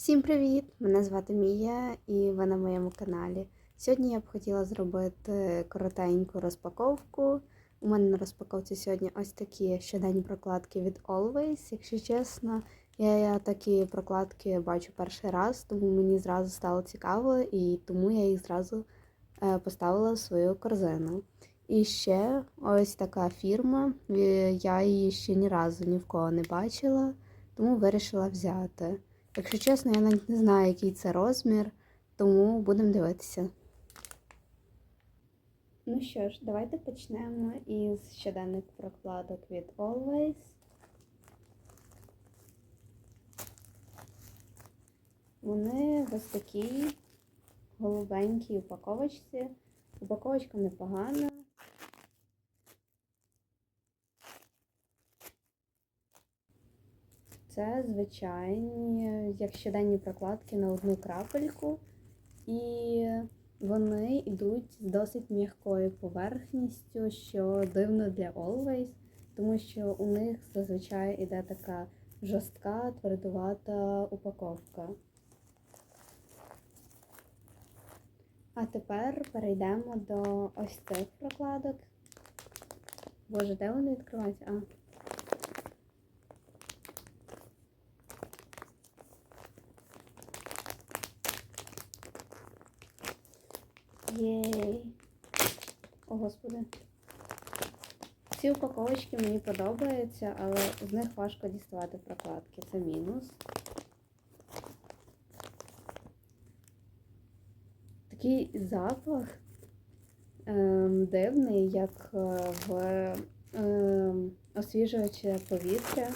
Всім привіт! Мене звати Мія і ви на моєму каналі. Сьогодні я б хотіла зробити коротеньку розпаковку. У мене на розпаковці сьогодні ось такі щоденні прокладки від Always. Якщо чесно, я такі прокладки бачу перший раз, тому мені зразу стало цікаво і тому я їх зразу е, поставила в свою корзину. І ще ось така фірма. Я її ще ні разу ні в кого не бачила, тому вирішила взяти. Якщо чесно, я навіть не знаю, який це розмір, тому будемо дивитися. Ну що ж, давайте почнемо із щоденних прокладок від Always. Вони ось такій голубенькій упаковочці. Упаковочка непогана. Це звичайні, як щоденні прокладки на одну крапельку, і вони йдуть з досить м'якою поверхністю, що дивно для Always, тому що у них зазвичай іде така жорстка, твердувата упаковка. А тепер перейдемо до ось цих прокладок. Боже, де вони відкриваються? А. Єй. О, господи. Ці упаковочки мені подобаються, але з них важко діставати прокладки. Це мінус. Такий запах ем, дивний, як е, в ем, освіжувачі повітря.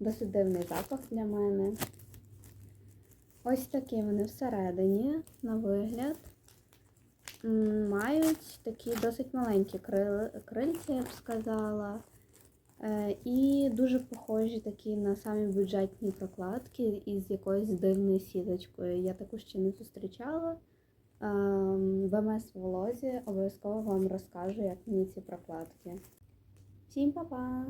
Досить дивний запах для мене. Ось такі вони всередині, на вигляд. Мають такі досить маленькі крил- крильця, я б сказала. Е, І дуже похожі такі на самі бюджетні прокладки із якоюсь дивною сіточкою. Я таку ще не зустрічала. Ем, В МС Волозі обов'язково вам розкажу, як мені ці прокладки. Всім па-па!